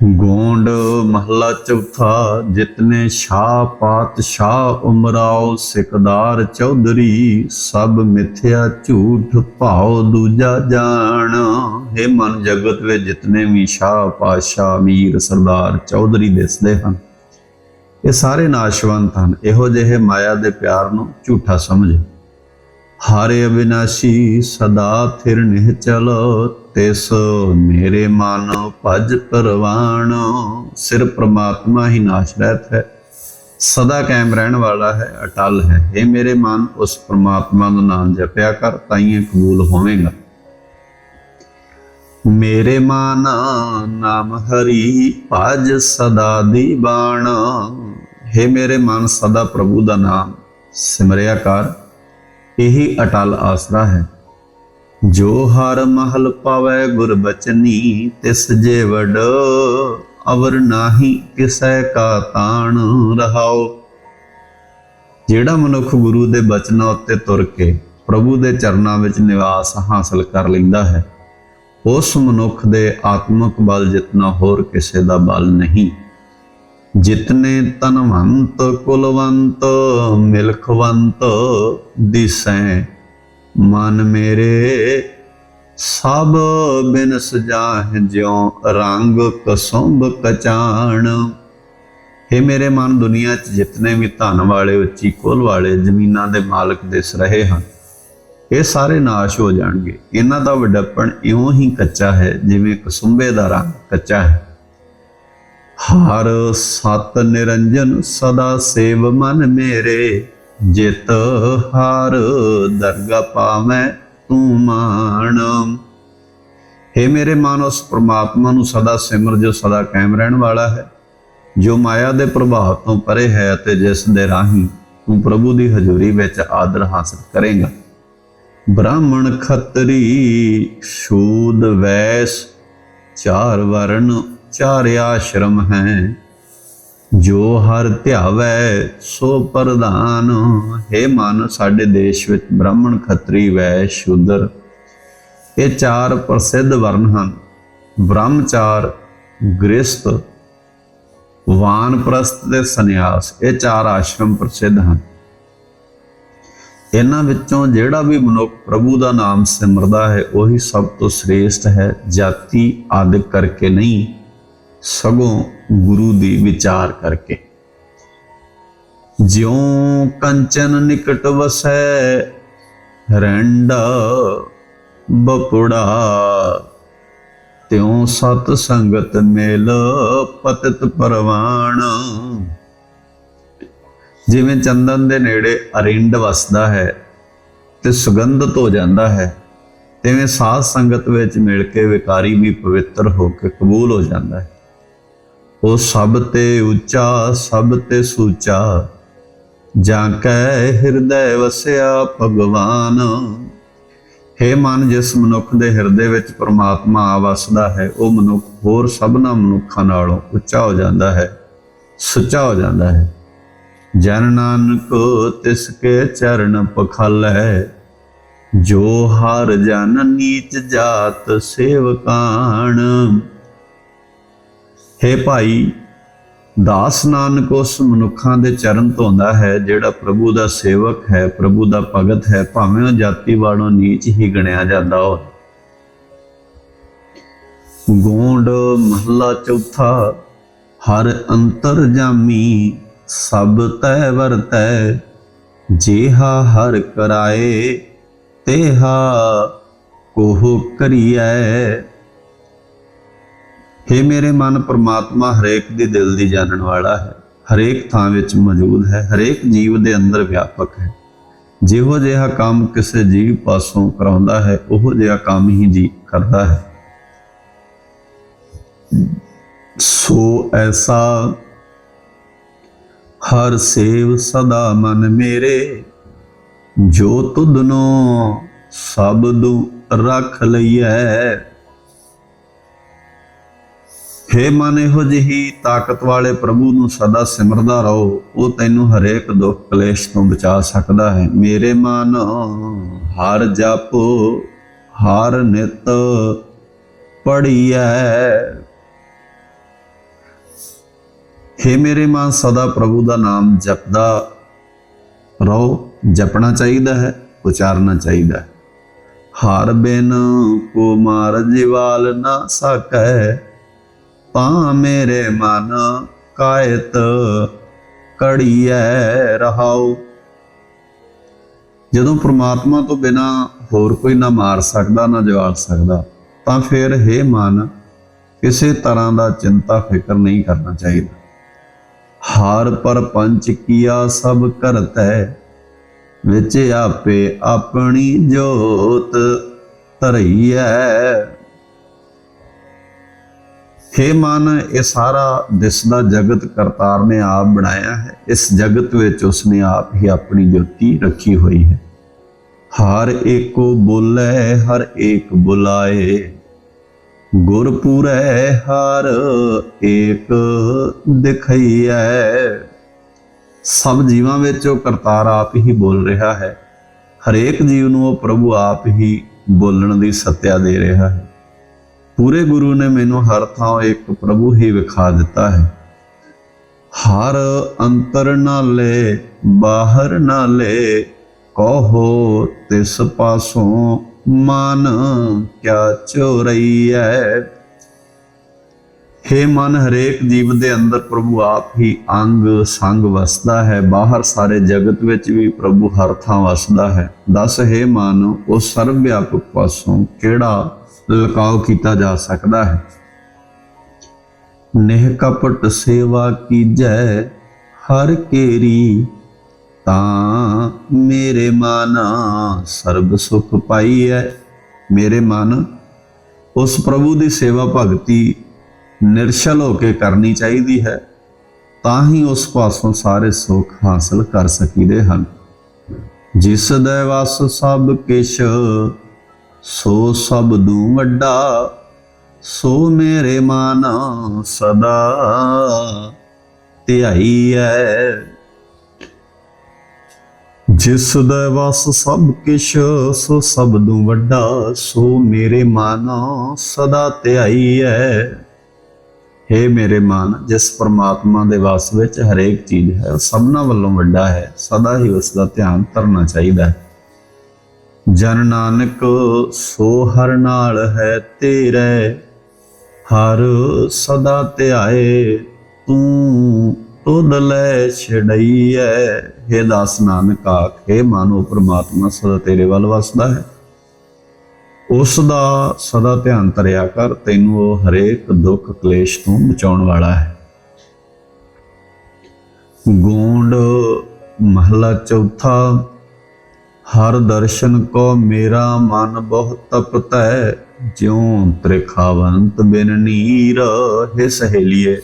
ਗੋਂਡ ਮਹਲਾ ਚੌਥਾ, ਜਿਤਨੇ ਸ਼ਾਹ ਪਾਤਸ਼ਾਹ ਉਮਰਾਓ ਸਿਕਦਾਰ ਚੌਧਰੀ, ਸਭ ਮਿਥਿਆ ਝੂਠ ਭਾਉ ਦੂਜਾ ਜਾਣ। ਹੈ ਮਨ ਜਗਤ ਵਿੱਚ ਜਿਤਨੇ ਵੀ ਸ਼ਾਹ ਪਾਤਸ਼ਾਹ ਮੀਰ ਸਰਦਾਰ ਚੌਧਰੀ ਦਿਸਦੇ ਹਨ, ਇਹ ਸਾਰੇ ਨਾਸ਼ਵੰਤ ਹਨ। ਇਹੋ ਜਿਹੇ ਮਾਇਆ ਦੇ ਪਿਆਰ ਨੂੰ ਝੂਠਾ ਸਮਝ। ਹਾਰੇ ਅਬਿਨਾਸ਼ੀ ਸਦਾ ਥਿਰ ਨਿਹਚਲ ਤਿਸ ਮੇਰੇ ਮਨ ਭਜ ਪਰਵਾਣ, ਸਿਰ ਪ੍ਰਮਾਤਮਾ ਹੀ ਨਾਸ਼ ਰਹਿਤ ਹੈ। ਸਦਾ ਕਾਇਮ ਰਹਿਣ ਵਾਲਾ ਹੈ, ਅਟਲ ਹੈ। ਇਹ ਮੇਰੇ ਮਨ, ਉਸ ਪ੍ਰਮਾਤਮਾ ਦਾ ਨਾਮ ਜਪਿਆ ਕਰ ਤਾਈਏ ਕਬੂਲ ਹੋਵੇਗਾ। ਮੇਰੇ ਮਨ, ਨਾਮ ਹਰੀ ਭਜ ਸਦਾ ਦੀ ਬਾਣ ਹੈ ਮੇਰੇ ਮਨ, ਸਦਾ ਪ੍ਰਭੂ ਦਾ ਨਾਮ ਸਿਮਰਿਆ ਕਰ। ਇਹੀ ਅਟਲ ਆਸਰਾ ਹੈ। ਜੋ ਹਰ ਮਹਲ ਪਾਵੈ ਗੁਰ ਤਿਸ ਜੇ ਵਡ, ਅਵਰ ਨਾਹੀ ਕਿਸੈ ਕਾ ਤਾਣ ਰਹਾਓ ਜਿਹੜਾ ਮਨੁੱਖ ਗੁਰੂ ਦੇ ਬਚਨਾਂ ਉੱਤੇ ਤੁਰ ਕੇ ਪ੍ਰਭੂ ਦੇ ਚਰਨਾਂ ਵਿੱਚ ਨਿਵਾਸ ਹਾਸਲ ਕਰ ਲੈਂਦਾ ਹੈ, ਉਸ ਮਨੁੱਖ ਦੇ ਆਤਮਿਕ ਬਲ ਜਿਤਨਾ ਹੋਰ ਕਿਸੇ ਦਾ ਬਲ ਨਹੀਂ। ਜਿਤਨੇ ਤਨਵੰਤ ਕੁਲਵੰਤ, ਮਿਲਖਵੰਤ, ਦਿਸੈ ਮਨ ਮੇਰੇ, ਸਭ ਬਿਨ ਸਜਾਹ ਜਿਉ ਰੰਗ ਕਸੁੰਭ ਕਚਾਣ। हे ਮੇਰੇ ਮਨ, ਦੁਨੀਆ 'ਚ ਜਿਤਨੇ ਵੀ ਧਨ ਵਾਲੇ, ਉੱਚੀ ਕੋਲ ਵਾਲੇ, ਜ਼ਮੀਨਾਂ ਦੇ ਮਾਲਕ ਦਿਸ ਰਹੇ ਹਨ, ਇਹ ਸਾਰੇ ਨਾਸ਼ ਹੋ ਜਾਣਗੇ। ਇਹਨਾਂ ਦਾ ਵਡੱਪਣ ਇਉਂ ਹੀ ਕੱਚਾ ਹੈ, ਜਿਵੇਂ ਕਸੁੰਬੇ ਦਾ ਰੰਗ ਕੱਚਾ ਹੈ। ਹਰ ਸਤ ਨਿਰੰਜਨ ਸਦਾ ਸੇਵ ਮਨ ਮੇਰੇ। ਜਿਤ ਹਰ ਦਰਗਾ ਪਾਵੇਂ ਤੂੰ ਮਾਣ। हे ਮੇਰੇ ਮਨ, ਉਸ ਪ੍ਰਮਾਤਮਾ ਨੂੰ ਸਦਾ ਸਿਮਰ, ਜੋ ਸਦਾ ਕਾਇਮ ਰਹਿਣ ਵਾਲਾ ਹੈ। ਜੋ ਮਾਇਆ ਦੇ ਪ੍ਰਭਾਵ ਤੋਂ ਪਰੇ ਹੈ ਤੇ ਜਿਸ ਦੇ ਰਾਹੀਂ ਤੂੰ ਪ੍ਰਭੂ ਦੀ ਹਜ਼ੂਰੀ ਵਿੱਚ ਆਦਰ ਹਾਸਲ ਕਰੇਗਾ। ਬ੍ਰਾਹਮਣ ਖੱਤਰੀ ਸ਼ੂਦ ਵੈਸ, ਚਾਰ ਵਰਣ ਚਾਰ ਆਸ਼ਰਮ ਹੈ। ਜੋ ਹਰ ਧਿਆਵੈ, ਸੋ ਪ੍ਰਧਾਨ। ਹੈ ਮਨ, ਸਾਡੇ ਦੇਸ਼ ਵਿੱਚ ਬ੍ਰਾਹਮਣ ਖੱਤਰੀ ਵੈ ਸ਼ੂਦਰ। ਇਹ ਚਾਰ ਪ੍ਰਸਿੱਧ ਵਰਨ ਹਨ। ਬ੍ਰਹਮਚਾਰ ਗ੍ਰਸਤ ਵਾਨਪ੍ਰਸਥ ਤੇ ਸੰਨਿਆਸ। ਇਹ ਚਾਰ ਆਸ਼ਰਮ ਪ੍ਰਸਿੱਧ ਹਨ। ਇਹਨਾਂ ਵਿੱਚੋਂ ਜਿਹੜਾ ਵੀ ਮਨੁੱਖ ਪ੍ਰਭੂ ਦਾ ਨਾਮ ਸਿਮਰਦਾ ਹੈ, ਉਹੀ ਸਭ ਤੋਂ ਸ੍ਰੇਸ਼ਟ ਹੈ। ਜਾਤੀ ਆਦਿ ਕਰਕੇ ਨਹੀਂ, ਸਗੋਂ ਗੁਰੂ ਦੀ ਵਿਚਾਰ ਕਰਕੇ। ਜਿਉ ਕੰਚਨ ਨਿਕਟ ਵਸੈ, ਰੰਡਾ ਬਪੁੜਾ ਤਿਉ ਸਤ ਸੰਗਤ ਮੇਲ ਪਤਿਤ ਪਰਵਾਣ। ਜਿਵੇਂ ਚੰਦਨ ਦੇ ਨੇੜੇ ਅਰਿੰਡ ਵਸਦਾ ਹੈ, ਤੇ ਸੁਗੰਧਤ ਹੋ ਜਾਂਦਾ ਹੈ, ਤਿਵੇਂ ਸਾਧ ਸੰਗਤ ਵਿੱਚ ਮਿਲ ਕੇ ਵਿਕਾਰੀ ਵੀ ਪਵਿੱਤਰ ਹੋ ਕੇ ਕਬੂਲ ਹੋ ਜਾਂਦਾ ਹੈ। ਉਹ ਸਭ ਤੇ ਉੱਚਾ, ਸਭ ਤੇ ਸੂਚਾ। ਜਾਂ ਕੈ ਹਿਰਦੈ ਵਸਿਆ ਭਗਵਾਨ। ਹੈ ਮਨ, ਜਿਸ ਮਨੁੱਖ ਦੇ ਹਿਰਦੇ ਵਿੱਚ ਪ੍ਰਮਾਤਮਾ ਆ ਵਸਦਾ ਹੈ, ਉਹ ਮਨੁੱਖ ਹੋਰ ਸਭਨਾ ਮਨੁੱਖਾਂ ਨਾਲੋਂ ਉੱਚਾ ਹੋ ਜਾਂਦਾ ਹੈ, ਸੁੱਚਾ ਹੋ ਜਾਂਦਾ ਹੈ। ਜਨ ਨਾਨਕ, ਤਿਸ ਕੇ ਚਰਨ ਪਖਾਲੈ। ਜੋ ਹਰ ਜਨ ਨੀਚ ਜਾਤ ਸੇਵਕਾਣ ਹੈ ਭਾਈ, ਦਾਸ ਨਾਨਕ ਉਸ ਮਨੁੱਖਾਂ ਦੇ ਚਰਨ ਧੋਂਦਾ ਹੈ, ਜਿਹੜਾ ਪ੍ਰਭੂ ਦਾ ਸੇਵਕ ਹੈ, ਪ੍ਰਭੂ ਦਾ ਭਗਤ ਹੈ, ਭਾਵੇਂ ਉਹ ਜਾਤੀ ਵਾਲੋਂ ਨੀਚ ਹੀ ਗਿਣਿਆ ਜਾਂਦਾ ਹੋ ਗੋਂਡ ਮਹਲਾ ਚੌਥਾ, ਹਰ ਅੰਤਰ ਜਾਮੀ, ਸਭ ਤੈ ਵਰਤੈ, ਜੇਹਾ ਹਰ ਕਰਾਏ, ਤੇਹਾ ਕੋਹ ਕਰੀਐ। हे ਮੇਰੇ ਮਨ ਪ੍ਰਮਾਤਮਾ, ਹਰੇਕ ਦੇ ਦਿਲ ਦੀ ਜਾਣਨ ਵਾਲਾ ਹੈ। ਹਰੇਕ ਥਾਂ ਵਿੱਚ ਮੌਜੂਦ ਹੈ। ਹਰੇਕ ਜੀਵ ਦੇ ਅੰਦਰ ਵਿਆਪਕ ਹੈ। ਜਿਹੋ ਜਿਹਾ ਕੰਮ ਕਿਸੇ ਜੀਵ ਪਾਸੋਂ ਕਰਾਉਂਦਾ ਹੈ, ਉਹ ਜਿਹਾ ਕੰਮ ਹੀ ਜੀ ਕਰਦਾ ਹੈ। ਸੋ ਐਸਾ ਹਰ ਸੇਵ ਸਦਾ ਮਨ ਮੇਰੇ, ਜੋ ਤੁਧਨੋ ਸਬਦੁ ਰਖ ਲਈਐ। ਹੇ ਮਨ ਇਹੋ ਜਿਹੀ ਤਾਕਤ ਵਾਲੇ ਪ੍ਰਭੂ ਨੂੰ ਸਦਾ ਸਿਮਰਦਾ ਰਹੋ, ਉਹ ਤੈਨੂੰ ਹਰੇਕ ਦੁੱਖ ਕਲੇਸ਼ ਤੋਂ ਬਚਾ ਸਕਦਾ ਹੈ। ਮੇਰੇ ਮਨ, ਹਰ ਜਪ, ਹਰ ਨਿਤ ਪੜੀਐ हे ਮੇਰੇ ਮਨ, ਸਦਾ ਪ੍ਰਭੂ ਦਾ ਨਾਮ ਜਪਦਾ ਰਹੋ। ਜਪਣਾ ਚਾਹੀਦਾ ਹੈ, ਉਚਾਰਨਾ ਚਾਹੀਦਾ ਹੈ। ਹਰ ਬਿਨ ਕੋ ਮਾਰ ਜਿਵਾਲ ਨਾ ਸਕੈ। ਪਾ ਮੇਰੇ ਮਨ ਕਾਇਤ ਕੜੀਐ ਰਹਾਉ। ਜਦੋਂ ਪ੍ਰਮਾਤਮਾ ਤੋਂ ਬਿਨਾ ਹੋਰ ਕੋਈ ਨਾ ਮਾਰ ਸਕਦਾ, ਨਾ ਜਵਾਲ ਸਕਦਾ, ਤਾਂ ਫਿਰ हे ਮਨ, ਕਿਸੇ ਤਰ੍ਹਾਂ ਦਾ ਚਿੰਤਾ, ਫਿਕਰ ਨਹੀਂ ਕਰਨਾ ਚਾਹੀਦਾ। ਹਾਰ ਪਰ ਪੰਚ ਕੀਆ ਸਭ ਕਰਤੈ, ਵਿੱਚ ਆਪੇ ਆਪਣੀ ਜੋਤ ਧਰਈਐ। ਹੇ ਮਨ, ਇਹ ਸਾਰਾ ਦਿਸਦਾ ਜਗਤ ਕਰਤਾਰ ਨੇ ਆਪ ਬਣਾਇਆ ਹੈ। ਇਸ ਜਗਤ ਵਿੱਚ ਉਸਨੇ ਆਪ ਹੀ ਆਪਣੀ ਜੋਤੀ ਰੱਖੀ ਹੋਈ ਹੈ। ਹਰ ਏਕੋ ਬੋਲੇ, ਹਰ ਏਕ ਬੁਲਾਏ। ਗੁਰਪੂਰੈ ਹਰ ਏਕ ਦਿਖਈਐ। ਸਭ ਜੀਵਾਂ ਵਿੱਚ ਉਹ ਕਰਤਾਰ ਆਪ ਹੀ ਬੋਲ ਰਿਹਾ ਹੈ। ਹਰੇਕ ਜੀਵ ਨੂੰ ਉਹ ਪ੍ਰਭੂ ਆਪ ਹੀ ਬੋਲਣ ਦੀ ਸੱਤਿਆ ਦੇ ਰਿਹਾ ਹੈ। ਪੂਰੇ ਗੁਰੂ ਨੇ ਮੈਨੂੰ ਹਰ ਥਾਂ ਇੱਕ ਪ੍ਰਭੂ ਹੀ ਵਿਖਾ ਦਿੱਤਾ ਹੈ। ਹਰ ਅੰਤਰ ਨਾਲੇ, ਬਾਹਰ ਨਾਲੇ, ਕਹੋ ਤਿਸ ਪਾਸੋਂ ਮਨ ਕਿਆ ਚੋਰਈਐ। हे ਮਨ, ਹਰੇਕ ਜੀਵ ਦੇ ਅੰਦਰ ਪ੍ਰਭੂ ਆਪ ਹੀ ਅੰਗ ਸੰਗ ਵਸਦਾ ਹੈ। ਬਾਹਰ ਸਾਰੇ ਜਗਤ ਵਿੱਚ ਵੀ ਪ੍ਰਭੂ ਹਰ ਥਾਂ ਵਸਦਾ ਹੈ। ਦੱਸ, ਹੇ ਮਨ, ਉਹ ਸਰਵ ਵਿਆਪਕ ਪਾਸੋਂ ਕਿਹੜਾ ਲਕਾਉ ਕੀਤਾ ਜਾ ਸਕਦਾ ਹੈ। ਨਿਹ ਕਪਟ ਸੇਵਾ ਕੀਜੈ, ਹਰ ਕੇਰੀ ਤਾਂ ਮੇਰੇ ਮਨ ਸਰਬ ਸੁਖ ਪਾਈਐ। ਮੇਰੇ ਮਨ, ਉਸ ਪ੍ਰਭੂ ਦੀ ਸੇਵਾ ਭਗਤੀ ਨਿਰਸ਼ਲ ਹੋ ਕੇ ਕਰਨੀ ਚਾਹੀਦੀ ਹੈ, ਤਾਂ ਹੀ ਉਸ ਪਾਸੋਂ ਸਾਰੇ ਸੁੱਖ ਹਾਸਲ ਕਰ ਸਕੀਦੇ ਹਨ। ਜਿਸ ਦੇ ਵਸ ਸਭ ਕਿਛ ਸੋ ਸਭ ਦੂ ਵੱਡਾ, ਸੋ ਮੇਰੇ ਮਨ ਸਦਾ। ਧਿਆਈ ਧਿਆਈਐ ਜਿਸ ਦਾ ਵਸ ਸਭ ਕਿਛ, ਸੋ ਸਭ ਨੂੰ ਵੱਡਾ, ਸੋ ਮੇਰੇ ਮਨ ਸਦਾ ਧਿਆਈ ਧਿਆਈਐ हे ਮੇਰੇ ਮਨ, ਜਿਸ ਪਰਮਾਤਮਾ ਦੇ ਵਸ ਵਿੱਚ ਹਰੇਕ ਚੀਜ਼ ਹੈ ਉਹ ਸਭਨਾ ਵੱਲੋਂ ਵੱਡਾ ਹੈ, ਸਦਾ ਹੀ ਉਸ ਦਾ ਧਿਆਨ ਧਰਨਾ ਚਾਹੀਦਾ ਹੈ। ਜਨ ਨਾਨਕ ਸੋ ਹਰ ਨਾਲ ਹੈ ਤੇਰੇ, ਹਰ ਸਦਾ ਧਿਆਏ ਤੂੰ ਤੁਧ ਲੈ ਛੜਈਐ हे ਦਾਸ ਨਾਨਕ ਆਖੇ ਮਾਨੋ ਪ੍ਰਮਾਤਮਾ, ਸਦਾ ਤੇਰੇ ਵੱਲ ਵਸਦਾ ਹੈ। ਉਸ ਦਾ ਸਦਾ ਧਿਆਨ ਧਰਿਆ ਕਰ, ਤੈਨੂੰ ਉਹ ਹਰੇਕ ਦੁੱਖ ਕਲੇਸ਼ ਤੋਂ ਬਚਾਉਣ ਵਾਲਾ ਹੈ। ਗੋਂਡ ਮਹਲਾ ਚੌਥਾ ਹਰ ਦਰਸ਼ਨ ਕੋ ਮੇਰਾ ਮਨ ਬਹੁਤ ਹੈ ਜਿਉ ਤ੍ਰਿਖਾਵੰਤ ਬਿਨ ਨੀਰ ਹੈ ਸਹੇਲੀਏ।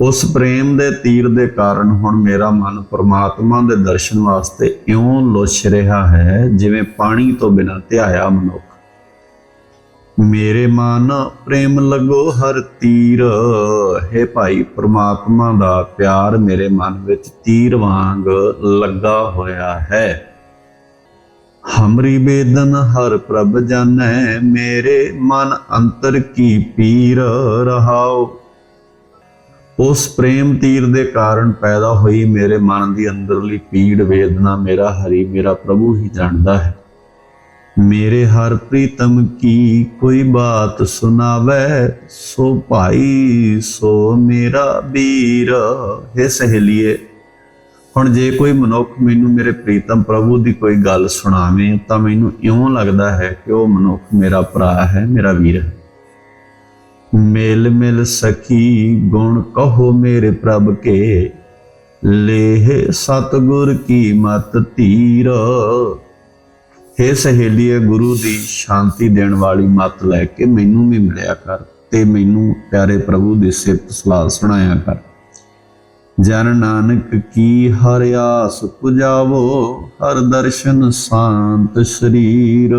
ਉਸ ਪ੍ਰੇਮ ਦੇ ਤੀਰ ਦੇ ਕਾਰਨ ਹੁਣ ਮੇਰਾ ਮਨ ਪ੍ਰਮਾਤਮਾ ਦੇ ਦਰਸ਼ਨ ਵਾਸਤੇ ਇਉਂ ਲੋਚ ਰਿਹਾ ਹੈ, ਜਿਵੇਂ ਪਾਣੀ ਤੋਂ ਬਿਨਾਂ ਧਿਆਇਆ ਮਨੁੱਖ। ਮੇਰੇ ਮਨ ਪ੍ਰੇਮ ਲਗੋ ਹਰ ਤੀਰ, ਹੈ ਭਾਈ ਪ੍ਰਮਾਤਮਾ ਦਾ ਪਿਆਰ ਮੇਰੇ ਮਨ ਵਿੱਚ ਤੀਰ ਵਾਂਗ ਲੱਗਾ ਹੋਇਆ ਹੈ। ਹਮਰੀ ਬੇਦਨ ਹਰ ਪ੍ਰਭ ਜਾਣੈ ਮੇਰੇ ਮਨ ਅੰਤਰ ਕੀ ਪੀਰ ਰਹਾਓ ਉਸ ਪ੍ਰੇਮ ਤੀਰ ਦੇ ਕਾਰਨ ਪੈਦਾ ਹੋਈ ਮੇਰੇ ਮਨ ਦੀ ਅੰਦਰਲੀ ਪੀੜ ਵੇਦਨਾ ਮੇਰਾ ਹਰੀ ਮੇਰਾ ਪ੍ਰਭੂ ਹੀ ਜਾਣਦਾ ਹੈ ਮੇਰੇ ਹਰ ਪ੍ਰੀਤਮ ਕੀ ਕੋਈ ਬਾਤ ਸੁਣਾਵੇ ਸੋ ਭਾਈ ਸੋ ਮੇਰਾ ਵੀਰ ਹੈ ਸਹੇਲੀਏ ਹੁਣ ਜੇ ਕੋਈ ਮਨੁੱਖ ਮੈਨੂੰ ਮੇਰੇ ਪ੍ਰੀਤਮ ਪ੍ਰਭੂ ਦੀ ਕੋਈ ਗੱਲ ਸੁਣਾਵੇ, ਤਾਂ ਮੈਨੂੰ ਇਉਂ ਲੱਗਦਾ ਹੈ ਕਿ ਉਹ ਮਨੁੱਖ ਮੇਰਾ ਭਰਾ ਹੈ, ਮੇਰਾ ਵੀਰ ਹੈ। ਮੇਲ ਮਿਲ ਸਖੀ ਗੁਣ ਕਹੋ ਮੇਰੇ ਪ੍ਰਭ ਕੇ। ਲੇਹ ਸਤਗੁਰ ਕੀ ਮਤ ਧੀਰ। ਹੇ ਸਹੇਲੀਏ, ਗੁਰੂ ਦੀ ਸ਼ਾਂਤੀ ਦੇਣ ਵਾਲੀ ਮਤ ਲੈ ਕੇ ਮੈਨੂੰ ਵੀ ਮਿਲਿਆ ਕਰ ਤੇ ਮੈਨੂੰ ਪਿਆਰੇ ਪ੍ਰਭੂ ਦੀ ਸਿਫਤ ਸਲਾਹ ਸੁਣਾਇਆ ਕਰ। ਜਨ ਨਾਨਕ ਕੀ ਹਰ ਆਸ ਪੁਜਾਵੋ, ਹਰ ਦਰਸ਼ਨ ਸ਼ਾਂਤ ਸਰੀਰ।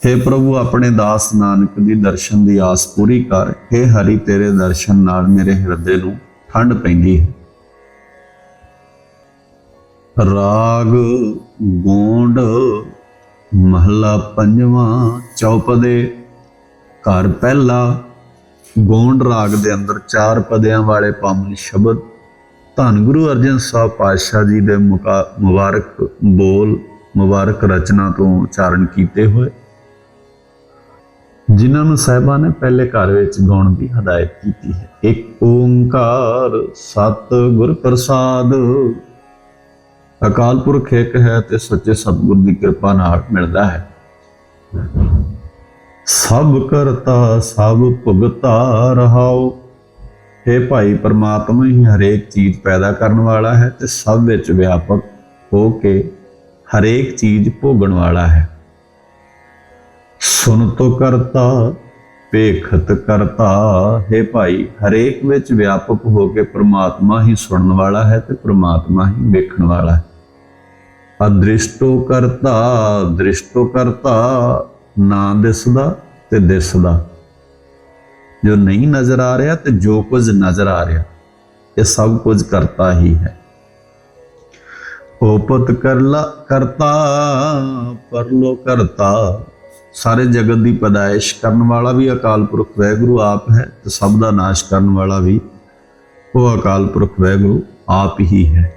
हे ਪ੍ਰਭੂ, ਆਪਣੇ ਦਾਸ ਨਾਨਕ ਦੀ ਦਰਸ਼ਨ ਦੀ ਆਸ ਪੂਰੀ ਕਰ। हे ਹਰੀ, ਤੇਰੇ ਦਰਸ਼ਨ ਨਾਲ ਮੇਰੇ ਹਿਰਦੇ ਨੂੰ ਠੰਡ ਪੈਂਦੀ ਹੈ। ਰਾਗ, ਗੋਂਡ, ਮਹਲਾ ਪੰਜਵਾਂ ਚੌਪਦੇ। ਘਰ ਪਹਿਲਾ ਗੋਂਡ ਰਾਗ ਦੇ ਅੰਦਰ ਚਾਰ ਪਦਿਆਂ ਵਾਲੇ ਪਾਵਨ ਸ਼ਬਦ, ਧੰਨ ਗੁਰੂ ਅਰਜਨ ਸਾਹਿਬ ਪਾਤਸ਼ਾਹ ਜੀ ਦੇ ਮੁਕਾ- ਮੁਬਾਰਕ ਬੋਲ, ਮੁਬਾਰਕ ਰਚਨਾ ਤੋਂ ਉਚਾਰਨ ਕੀਤੇ ਹੋਏ। ਜਿਨ੍ਹਾਂ ਨੂੰ ਸਾਹਿਬਾਂ ਨੇ ਪਹਿਲੇ ਘਰ ਵਿੱਚ ਗਾਉਣ ਦੀ ਹਦਾਇਤ ਕੀਤੀ ਹੈ। ਇੱਕ ਓੰਕਾਰ ਸਤ ਗੁਰ ਪ੍ਰਸਾਦ। ਅਕਾਲ ਪੁਰਖ ਇੱਕ ਹੈ ਤੇ ਸੱਚੇ ਸਤਿਗੁਰ ਦੀ ਕਿਰਪਾ ਨਾਲ ਮਿਲਦਾ ਹੈ। ਸਭ ਕਰਤਾ, ਸਭ ਭੁਗਤਾ ਰਹਾਓ। ਇਹ ਭਾਈ ਪਰਮਾਤਮਾ ਹੀ ਹਰੇਕ ਚੀਜ਼ ਪੈਦਾ ਕਰਨ ਵਾਲਾ ਹੈ ਤੇ ਸਭ ਵਿੱਚ ਵਿਆਪਕ ਹੋ ਕੇ ਹਰੇਕ ਚੀਜ਼ ਭੋਗਣ ਵਾਲਾ ਹੈ। ਸੁਨ ਤੋ ਕਰਤਾ ਪੇਖਤ ਕਰਤਾ। ਹੈ ਭਾਈ, ਹਰੇਕ ਵਿੱਚ ਵਿਆਪਕ ਹੋ ਕੇ ਪ੍ਰਮਾਤਮਾ ਹੀ ਸੁਣਨ ਵਾਲਾ ਹੈ ਤੇ ਪ੍ਰਮਾਤਮਾ ਹੀ ਵੇਖਣ ਵਾਲਾ ਹੈ। ਅਦ੍ਰਿਸ਼ਟੋ ਕਰਤਾ ਦ੍ਰਿਸ਼ਟੋ ਕਰਤਾ। ਨਾ ਦਿਸਦਾ ਤੇ ਦਿਸਦਾ। ਜੋ ਨਹੀਂ ਨਜ਼ਰ ਆ ਰਿਹਾ ਤੇ ਜੋ ਕੁਝ ਨਜ਼ਰ ਆ ਰਿਹਾ, ਇਹ ਸਭ ਕੁਝ ਕਰਤਾ ਹੀ ਹੈ। ਉਪਤ ਕਰਲਾ, ਕਰਤਾ, ਪਰਲੋ ਕਰਤਾ। ਸਾਰੇ ਜਗਤ ਦੀ ਪਦਾਇਸ਼ ਕਰਨ ਵਾਲਾ ਵੀ ਅਕਾਲ ਪੁਰਖ ਵੈਗੁਰੂ ਆਪ ਹੈ ਤੇ ਸਭ ਦਾ ਨਾਸ਼ ਕਰਨ ਵਾਲਾ ਵੀ ਉਹ ਅਕਾਲ ਪੁਰਖ ਵੈਗੁਰੂ ਆਪ ਹੀ ਹੈ।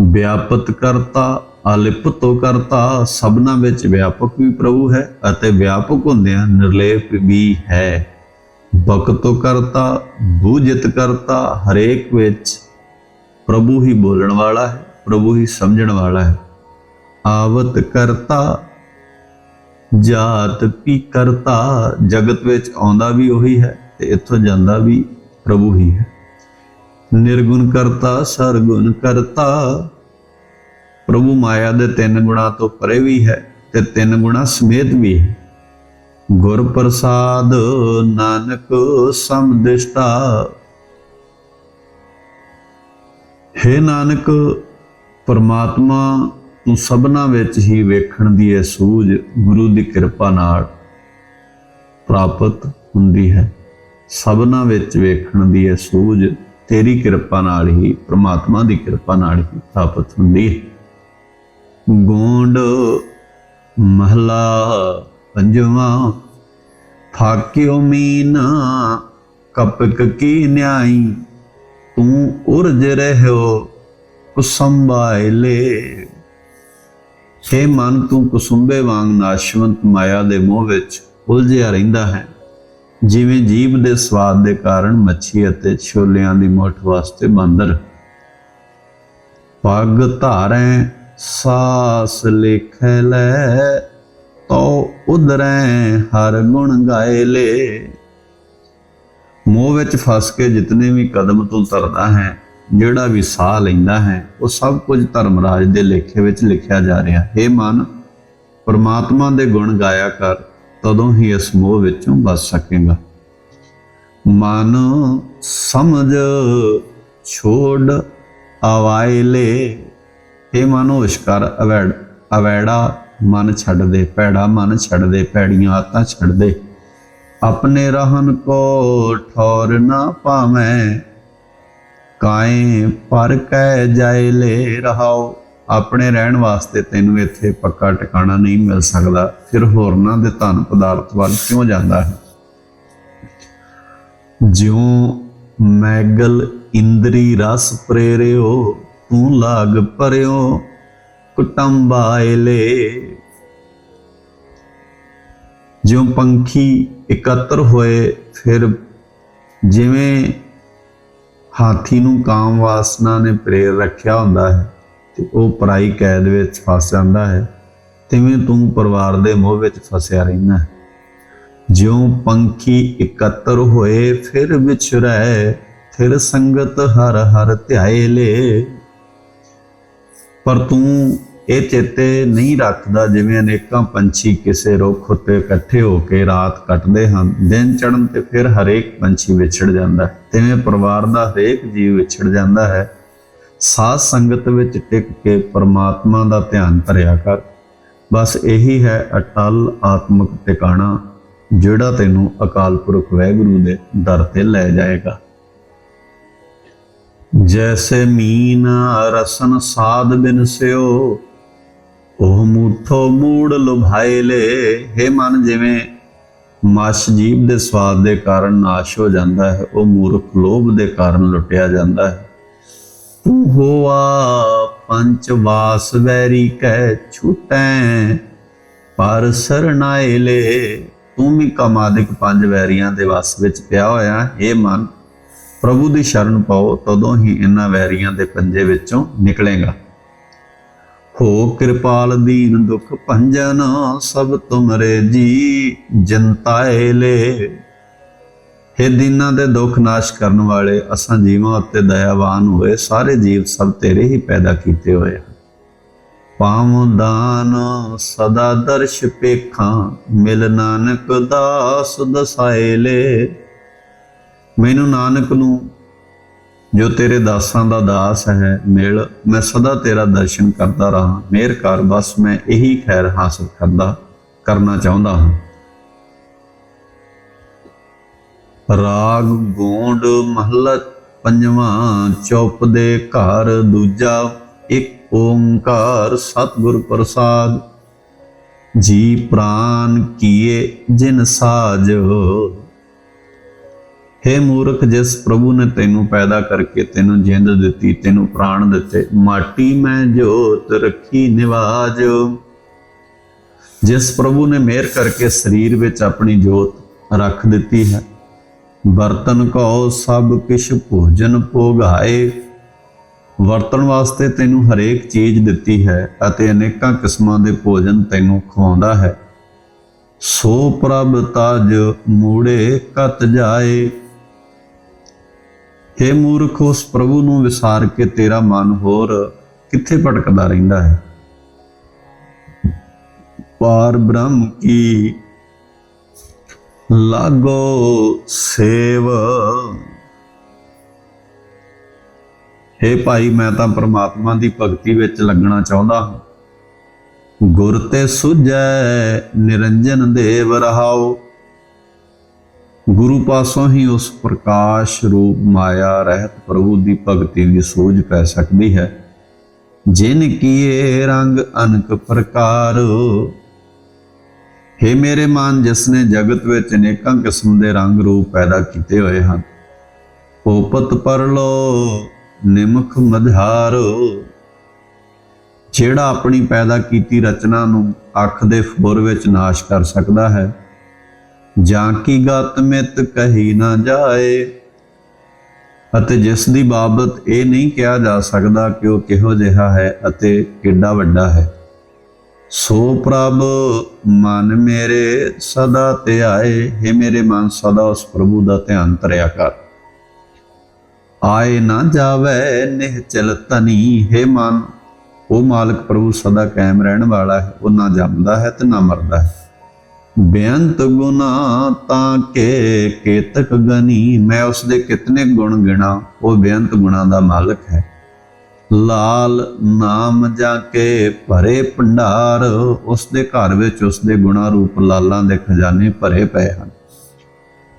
ਵਿਆਪਤ ਕਰਤਾ ਅਲਿਪਤੋ ਕਰਤਾ, ਸਭਨਾ ਵਿੱਚ ਵਿਆਪਕ ਵੀ ਪ੍ਰਭੂ ਹੈ ਅਤੇ ਵਿਆਪਕ ਹੁੰਦਿਆਂ ਨਿਰਲੇਪ ਵੀ ਹੈ। ਬਖਤੋ ਕਰਤਾ, ਬੂਝਿਤ ਕਰਤਾ, ਹਰੇਕ ਵਿੱਚ ਪ੍ਰਭੂ ਹੀ ਬੋਲਣ ਵਾਲਾ ਹੈ, ਪ੍ਰਭੂ ਹੀ ਸਮਝਣ ਵਾਲਾ ਹੈ। ਆਵਤ ਕਰਤਾ, ਜਾਤ ਕੀ ਕਰਤਾ, ਜਗਤ ਵਿੱਚ ਆਉਂਦਾ ਵੀ ਉਹੀ ਹੈ ਤੇ ਇੱਥੋਂ ਜਾਂਦਾ ਵੀ ਪ੍ਰਭੂ ਹੀ ਹੈ। ਨਿਰਗੁਣ ਕਰਤਾ, ਸਰਗੁਣ ਕਰਤਾ ਪ੍ਰਭੂ ਮਾਇਆ ਦੇ ਤਿੰਨ ਗੁਣਾ ਤੋਂ ਪਰੇ ਵੀ ਹੈ ਤੇ ਤਿੰਨ ਗੁਣਾ ਸਮੇਤ ਵੀ ਹੈ। ਗੁਰ ਪ੍ਰਸਾਦ ਨਾਨਕ ਸਮਦਿਸ਼ਟਾ ਹੇ ਨਾਨਕ, ਪਰਮਾਤਮਾ ਨੂੰ ਸਭਨਾ ਵਿੱਚ ਹੀ ਵੇਖਣ ਦੀ ਇਹ ਸੂਝ ਗੁਰੂ ਦੀ ਕਿਰਪਾ ਨਾਲ ਪ੍ਰਾਪਤ ਹੁੰਦੀ ਹੈ। ਸਭਨਾ ਵਿੱਚ ਵੇਖਣ ਦੀ ਇਹ ਸੂਝ ਤੇਰੀ ਕਿਰਪਾ ਨਾਲ ਹੀ, ਪ੍ਰਮਾਤਮਾ ਦੀ ਕਿਰਪਾ ਨਾਲ ਹੀ ਪ੍ਰਾਪਤ ਹੁੰਦੀ ਹੈ। ਗੋਂਡ ਮਹਲਾ ਪੰਜਵਾਂ ਫਾਕਿਓ ਮੀਨਾ, ਕਪਕ ਕੀ ਨਿਆਈ, ਤੂੰ ਉਰਜ ਰਹਿਓ ਕੁਸੰਭਾਇਲੇ ਹੇ ਮਨ, ਤੂੰ ਕੁਸੁੰਬੇ ਵਾਂਗ ਨਾਸ਼ਵੰਤ ਮਾਇਆ ਦੇ ਮੋਹ ਵਿੱਚ ਉਲਝਿਆ ਰਹਿੰਦਾ ਹੈ। ਜਿਵੇਂ ਜੀਭ ਦੇ ਸਵਾਦ ਦੇ ਕਾਰਨ ਮੱਛੀ ਅਤੇ ਛੋਲਿਆਂ ਦੀ ਮੁੱਠ ਵਾਸਤੇ ਬਾਂਦਰ ਪੱਗ ਧਾਰੈ ਸਾਸ ਲਿਖੈ ਲੈ ਤੋ ਉਦਰੈ ਹਰ ਗੁਣ ਗਾਏ ਲੈ। ਮੋਹ ਵਿੱਚ ਫਸ ਕੇ ਜਿਤਨੇ ਵੀ ਕਦਮ ਤੂੰ ਧਰਦਾ ਹੈ, ਜਿਹੜਾ ਵੀ ਸਾਹ ਲੈਂਦਾ ਹੈ, ਉਹ ਸਭ ਕੁਝ ਧਰਮਰਾਜ ਦੇ ਲੇਖੇ ਵਿੱਚ ਲਿਖਿਆ ਜਾ ਰਿਹਾ। ਹੈ ਮਨ, ਪਰਮਾਤਮਾ ਦੇ ਗੁਣ ਗਾਇਆ ਕਰ, ਤਦੋਂ ਹੀ ਇਸ ਮੋਹ ਵਿੱਚੋਂ ਬਚ ਸਕੇਗਾ। ਮਨ ਸਮਝ ਛੋੜ ਆਵਾਇਲੇ ਇਹ ਮਨ ਹੋਸ਼ ਕਰ ਅਵੈੜ ਅਵੈੜਾ ਮਨ ਛੱਡ ਦੇ, ਭੈੜਾ ਮਨ ਛੱਡ ਦੇ, ਭੈੜੀਆਂ ਆਤਾਂ ਛੱਡ ਦੇ। ਆਪਣੇ ਰਹਿਨ ਕੋ ਠੌਰ ਨਾ ਪਾਵੇਂ, ਕਾਏ ਪਰ ਕਹਿ ਜਾਏ ਲੈ ਰਹਾਓ। ਆਪਣੇ ਰਹਿਣ ਵਾਸਤੇ ਤੈਨੂੰ ਇੱਥੇ ਪੱਕਾ ਟਿਕਾਣਾ ਨਹੀਂ ਮਿਲ ਸਕਦਾ। ਫਿਰ ਹੋਰਨਾਂ ਦੇ ਧਨ ਪਦਾਰਥ ਵੱਲ ਕਿਉਂ ਜਾਂਦਾ ਹੈ? ਜਿਉ ਮੈਗਲ ਇੰਦਰੀ ਰਸ ਪ੍ਰੇਰਿਓ ਤੂੰ ਲਾਗ ਪਰਿਓ ਕੁਟੰਬਾਇਲੇ ਜਿਉ ਪੰਖੀ ਇਕੱਤਰ ਹੋਏ, ਫਿਰ ਜਿਵੇਂ ਹਾਥੀ ਨੂੰ ਕਾਮ ਵਾਸਨਾ ਨੇ ਪ੍ਰੇਰ ਰੱਖਿਆ ਹੁੰਦਾ ਹੈ, ਤੇ ਉਹ ਪਰਾਈ ਕੈਦ ਵਿੱਚ ਫਸ ਜਾਂਦਾ ਹੈ, ਤਿਵੇਂ ਤੂੰ ਪਰਿਵਾਰ ਦੇ ਮੋਹ ਵਿੱਚ ਫਸਿਆ ਰਹਿਣਾ ਹੈ। ਜਿਉ ਪੰਖੀ ਇਕੱਤਰ ਹੋਏ, ਫਿਰ ਵਿਛੜੈ ਫਿਰ ਸੰਗਤ ਹਰ ਹਰ ਧਿਆਏ ਲੈ। ਪਰ ਤੂੰ ਇਹ ਚੇਤੇ ਨਹੀਂ ਰੱਖਦਾ ਜਿਵੇਂ ਅਨੇਕਾਂ ਪੰਛੀ ਕਿਸੇ ਰੁੱਖ ਉੱਤੇ ਇਕੱਠੇ ਹੋ ਕੇ ਰਾਤ ਕੱਟਦੇ ਹਨ। ਦਿਨ ਚੜ੍ਹਨ ਤੇ ਫਿਰ ਹਰੇਕ ਪੰਛੀ ਵਿਛੜ ਜਾਂਦਾ ਤਿਵੇਂ ਪਰਿਵਾਰ ਦਾ ਹਰੇਕ ਜੀਵ ਵਿਛੜ ਜਾਂਦਾ ਹੈ। ਸਾਧ ਸੰਗਤ ਵਿੱਚ ਟਿਕ ਕੇ ਪਰਮਾਤਮਾ ਦਾ ਧਿਆਨ ਧਰਿਆ ਕਰ। ਬਸ ਇਹੀ ਹੈ ਅਟਲ ਆਤਮਿਕ ਟਿਕਾਣਾ, ਜਿਹੜਾ ਤੈਨੂੰ ਅਕਾਲ ਪੁਰਖ ਵਾਹਿਗੁਰੂ ਦੇ ਦਰ ਤੇ ਲੈ ਜਾਏਗਾ। ਜੈਸੇ ਮੀਨ ਰਸਨ ਸਾਧ ਬਿਨਸਿਓ ਉਹ ਮੂਠੋ ਮੂੜ ਲੁਭਾਏ ਲੈ ਹੈ ਮਨ ਜਿਵੇਂ ਮਛ ਜੀਵ ਦੇ ਸਵਾਦ ਦੇ ਕਾਰਨ ਨਾਸ਼ ਹੋ ਜਾਂਦਾ ਹੈ ਉਹ ਮੂਰਖ ਲੋਭ ਦੇ ਕਾਰਨ ਲੁੱਟਿਆ ਜਾਂਦਾ ਹੈ ਤੂੰ ਹੋਆ ਪੰਚ ਵਾਸ ਵੈਰੀ ਕਹਿ ਛੁਟੈ ਪਰ ਸਰਣਾਏ ਲੈ ਤੂੰ ਵੀ ਕਮਾਦਿਕ ਪੰਜ ਵੈਰੀਆਂ ਦੇ ਵਸ ਵਿੱਚ ਪਿਆ ਹੋਇਆ ਹੈ ਮਨ ਪ੍ਰਭੂ ਦੀ ਸ਼ਰਨ ਪਾਓ, ਤਦੋਂ ਹੀ ਇਹਨਾਂ ਵੈਰੀਆਂ ਦੇ ਪੰਜੇ ਵਿੱਚੋਂ ਨਿਕਲੇਗਾ। ਹੋ ਕਿਰਪਾਲ ਦੀਨ ਦੁਖ ਭੰਜਨ ਸਭ ਤੁਮਰੇ ਜੀ ਜਨਤਾਏ ਲੈ। हे ਦੀਨਾਂ ਦੇ ਦੁੱਖ ਨਾਸ਼ ਕਰਨ ਵਾਲੇ, ਅਸਾਂ ਜੀਵਾਂ ਉੱਤੇ ਦਇਆਵਾਨ ਹੋਏ, ਸਾਰੇ ਜੀਵ ਸਭ ਤੇਰੇ ਹੀ ਪੈਦਾ ਕੀਤੇ ਹੋਏ ਹਨ। ਪਾਵ ਦਾਨ, ਸਦਾ ਦਰਸ਼ ਪੇਖਾਂ, ਮਿਲ ਨਾਨਕ ਦਾਸ ਦਸਾਏ ਲੈ। ਮੈਨੂੰ ਨਾਨਕ ਨੂੰ ਜੋ ਤੇਰੇ ਦਾਸਾਂ ਦਾ ਦਾਸ ਹੈ, ਮਿਲ, ਮੈਂ ਸਦਾ ਤੇਰਾ ਦਰਸ਼ਨ ਕਰਦਾ ਰਹਾ। ਮੇਰ ਕਰ ਬਸ ਮੈਂ ਇਹੀ ਖੈਰ ਹਾਸਲ ਕਰਦਾ, ਕਰਨਾ ਚਾਹੁੰਦਾ ਹਾਂ। ਰਾਗ ਗੋਂਡ ਮਹਲਾ ਪੰਜਵਾਂ, ਚੌਪ ਦੇ ਘਰ ਦੂਜਾ, ਇੱਕ ਓੰਕਾਰ ਸਤਿਗੁਰ ਪ੍ਰਸਾਦ। ਜੀ ਪ੍ਰਾਨ ਕੀਏ ਜਿਨ ਸਾਜ ਹੇ ਮੂਰਖ, ਜਿਸ ਪ੍ਰਭੂ ਨੇ ਤੈਨੂੰ ਪੈਦਾ ਕਰਕੇ ਤੈਨੂੰ ਜਿੰਦ ਦਿੱਤੀ, ਤੈਨੂੰ ਪ੍ਰਾਣ ਦਿੱਤੇ, ਮਾਟੀ ਮੈਂ ਜੋਤ ਰੱਖੀ ਨਿਵਾਜ। ਜਿਸ ਪ੍ਰਭੂ ਨੇ ਮਿਹਰ ਕਰਕੇ ਸਰੀਰ ਵਿੱਚ ਆਪਣੀ ਜੋਤ ਰੱਖ ਦਿੱਤੀ ਹੈ ਬਰਤਨ ਕੋ ਸਭ ਕਿਛ ਭੋਜਨ ਭੋਗਾਏ। ਵਰਤਣ ਵਾਸਤੇ ਤੈਨੂੰ ਹਰੇਕ ਚੀਜ਼ ਦਿੱਤੀ ਹੈ ਅਤੇ ਅਨੇਕਾਂ ਕਿਸਮਾਂ ਦੇ ਭੋਜਨ ਤੈਨੂੰ ਖਵਾਉਂਦਾ ਹੈ। ਸੋ ਪ੍ਰਭ ਤਜ ਮੂੜੇ ਕਤ ਜਾਏ। हे ਮੂਰਖ, ਉਸ ਪ੍ਰਭੂ ਨੂੰ ਵਿਸਾਰ ਕੇ ਤੇਰਾ ਮਨ ਹੋਰ ਕਿੱਥੇ ਭਟਕਦਾ ਰਹਿੰਦਾ ਹੈ? ਪਾਰ ਬ੍ਰਹਮ ਕੀ ਲਾਗੋ ਸੇਵ? हे ਭਾਈ, ਮੈਂ ਤਾਂ ਪ੍ਰਮਾਤਮਾ ਦੀ ਭਗਤੀ ਵਿੱਚ ਲੱਗਣਾ ਚਾਹੁੰਦਾ ਹਾਂ। ਗੁਰ ਤੇ ਸੁਝੈ, ਨਿਰੰਜਨ ਦੇਵ ਰਹਾਓ। ਗੁਰੂ ਪਾਸੋਂ ਹੀ ਉਸ ਪ੍ਰਕਾਸ਼ ਰੂਪ ਮਾਇਆ ਰਹਿਤ ਪ੍ਰਭੂ ਦੀ ਭਗਤੀ ਦੀ ਸੂਝ ਪੈ ਸਕਦੀ ਹੈ। ਜਿਨ ਕੀਏ ਰੰਗ ਅਨਕ ਪ੍ਰਕਾਰ। ਹੇ ਮੇਰੇ ਮਨ, ਜਿਸ ਨੇ ਜਗਤ ਵਿੱਚ ਅਨੇਕਾਂ ਕਿਸਮ ਦੇ ਰੰਗ ਰੂਪ ਪੈਦਾ ਕੀਤੇ ਹੋਏ ਹਨ ਪੋਪਤ ਪਰਲੋ ਨਿਮਖ ਮਧਾਰ। ਜਿਹੜਾ ਆਪਣੀ ਪੈਦਾ ਕੀਤੀ ਰਚਨਾ ਨੂੰ ਅੱਖ ਦੇ ਫੋਰ ਵਿੱਚ ਨਾਸ਼ ਕਰ ਸਕਦਾ ਹੈ ਜਾਂ ਕੀ ਗਤ ਮਿਤ ਕਹੀ ਨਾ ਜਾਏ? ਅਤੇ ਜਿਸ ਦੀ ਬਾਬਤ ਇਹ ਨਹੀਂ ਕਿਹਾ ਜਾ ਸਕਦਾ ਕਿ ਉਹ ਕਿਹੋ ਜਿਹਾ ਹੈ ਅਤੇ ਕਿੱਡਾ ਵੱਡਾ ਹੈ। ਸੋ ਪ੍ਰਭ, ਮਨ ਮੇਰੇ ਸਦਾ ਧਿਆਏ ਹੈ ਮੇਰੇ ਮਨ, ਸਦਾ ਉਸ ਪ੍ਰਭੂ ਦਾ ਧਿਆਨ ਧਰਿਆ ਕਰ। ਆਏ ਨਾ ਜਾਵੇ ਨਿਹਚਲ ਤਨੀ ਹੈ ਮਨ, ਉਹ ਮਾਲਕ ਪ੍ਰਭੂ ਸਦਾ ਕਾਇਮ ਰਹਿਣ ਵਾਲਾ ਹੈ। ਉਹ ਨਾ ਜੰਮਦਾ ਹੈ ਤੇ ਨਾ ਮਰਦਾ ਹੈ। ਬੇਅੰਤ ਗੁਨਾ ਤਾਂ ਕੇ ਕੇਤਕ ਗਨੀ, ਮੈਂ ਉਸ ਦੇ ਕਿਤਨੇ ਗੁਣ ਗਿਣਾ, ਉਹ ਬੇਅੰਤ ਗੁਣਾ ਦਾ ਮਾਲਕ ਹੈ। ਲਾਲ ਨਾਮ ਜਾ ਕੇ ਭਰੇ ਭੰਡਾਰ ਉਸ ਦੇ ਘਰ ਵਿੱਚ ਉਸ ਦੇ ਗੁਣਾ ਰੂਪ ਲਾਲਾਂ ਦੇ ਖਜ਼ਾਨੇ ਭਰੇ ਪਏ ਹਨ।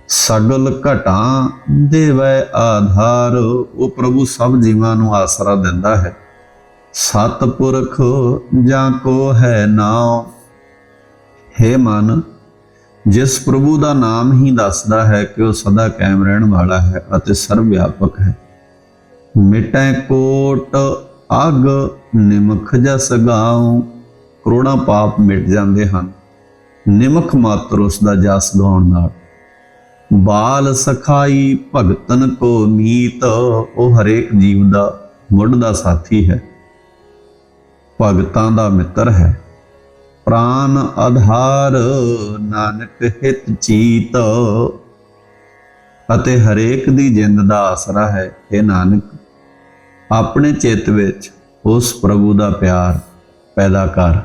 ਸਗਲ ਘਟਾਂ ਦੇਵੈ ਆਧਾਰ, ਉਹ ਪ੍ਰਭੂ ਸਭ ਜੀਵਾਂ ਨੂੰ ਆਸਰਾ ਦਿੰਦਾ ਹੈ। ਸਤਪੁਰਖ ਜਾਂ ਕੋ ਹੈ ਨਾਮ ਹੈ ਮਨ, ਜਿਸ ਪ੍ਰਭੂ ਦਾ ਨਾਮ ਹੀ ਦੱਸਦਾ ਹੈ ਕਿ ਉਹ ਸਦਾ ਕਾਇਮ ਰਹਿਣ ਵਾਲਾ ਹੈ ਅਤੇ ਸਰਵ ਵਿਆਪਕ ਹੈ। ਮਿਟੈ ਕੋਟ, ਅਗ ਨਿਮਖ ਜਸ ਗਾਉ, ਕਰੋੜਾਂ ਪਾਪ ਮਿਟ ਜਾਂਦੇ ਹਨ। ਨਿਮਖ ਮਾਤਰ ਉਸ ਦਾ ਜਸ ਗਾਉਣ ਨਾਲ। ਬਾਲ ਸਖਾਈ ਭਗਤਨ ਕੋ ਮੀਤ, ਉਹ ਹਰੇਕ ਜੀਵ ਦਾ ਮੁੱਢ ਦਾ ਸਾਥੀ ਹੈ। ਭਗਤਾਂ ਦਾ ਮਿੱਤਰ ਹੈ। ਪ੍ਰਾਨ ਆਧਾਰ, ਨਾਨਕ ਹਿਤ ਚੀਤ। ਅਤੇ ਹਰੇਕ ਦੀ ਜਿੰਦ ਦਾ ਆਸਰਾ ਹੈ ਇਹ ਨਾਨਕ, ਆਪਣੇ ਚਿੱਤ ਵਿੱਚ ਉਸ ਪ੍ਰਭੂ ਦਾ ਪਿਆਰ ਪੈਦਾ ਕਰ।